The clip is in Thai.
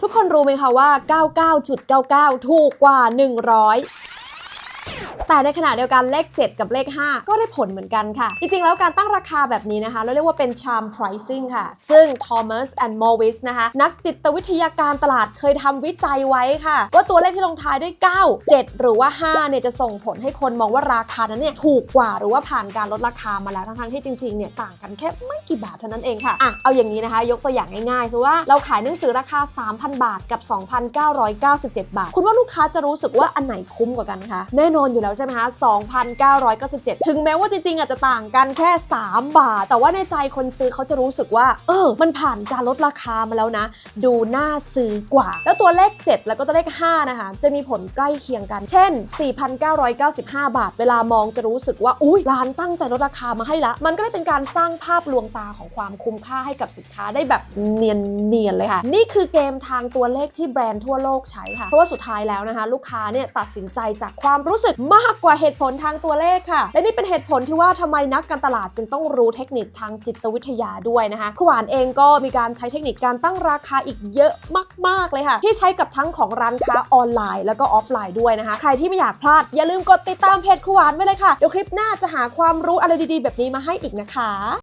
ทุกคนรู้ไหมคะว่า 99.99 ถูกกว่า 100 แต่ในขณะเดียวกันเลข 7 กับเลข 5 ก็ได้ผลเหมือนกันค่ะ จริงๆ แล้วการตั้งราคาแบบนี้นะคะ เราเรียกว่าเป็น charm pricing ค่ะ ซึ่ง Thomas and Morris นะคะ นักจิตวิทยาการตลาดเคยทำวิจัยไว้ค่ะ ว่าตัวเลขที่ลงท้ายด้วย 9 7 หรือว่า5เนี่ยจะส่งผลให้คนมองว่าราคานั้นเนี่ยถูกกว่าหรือว่าผ่านการลดราคามาแล้วทั้งๆที่จริงๆเนี่ยต่างกันแค่ไม่กี่บาทเท่านั้นเองค่ะอะเอาอย่างนี้นะคะ ยกตัวอย่างง่ายๆสมมติว่าเราขายหนังสือราคา 3,000 บาทกับ 2,997 บาท คุณว่าลูกค้าจะรู้สึกว่าอันไหนคุ้มกว่ากันคะแน่นอนอยู่แล้วช่ไหมคะ 2,997 ถึงแม้ว่าจริงๆอาจจะต่างกันแค่ 3 บาท แต่ว่าในใจคนซื้อเขาจะรู้สึกว่า เออ มันผ่านการลดราคามาแล้วนะ ดูน่าซื้อกว่า แล้วตัวเลข 7 แล้วก็ตัวเลข 5 นะคะ จะมีผลใกล้เคียงกัน เช่น 4,995 บาท เวลามองจะรู้สึกว่า อุ้ยร้านตั้งใจลดราคามาให้ละ มันก็เลยเป็นการสร้างภาพลวงตาของความคุ้มค่าให้กับสินค้าได้แบบเนียนๆเลยค่ะ นี่คือเกมทางตัวเลขที่แบรนด์ทั่วโลกใช้ค่ะ เพราะว่าสุดท้ายแล้วนะคะ ลูกค้าเนี่ยตัดสินใจจากความรู้สึกมากากกว่าเหตุผลทางตัวเลขค่ะ และนี่เป็นเหตุผลที่ว่าทำไมนักการตลาดจึงต้องรู้เทคนิคทางจิตวิทยาด้วยนะคะครูหวานเองก็มีการใช้เทคนิคการตั้งราคาอีกเยอะมาก ๆ เลยค่ะ ที่ใช้กับทั้งของร้านค้าออนไลน์ แล้วก็ออฟไลน์ด้วยนะคะ ใครที่ไม่อยากพลาด อย่าลืมกดติดตามเพจครูหวานไว้เลยค่ะ เดี๋ยวคลิปหน้าจะหาความรู้อะไรดีๆ แบบนี้มาให้อีกนะคะ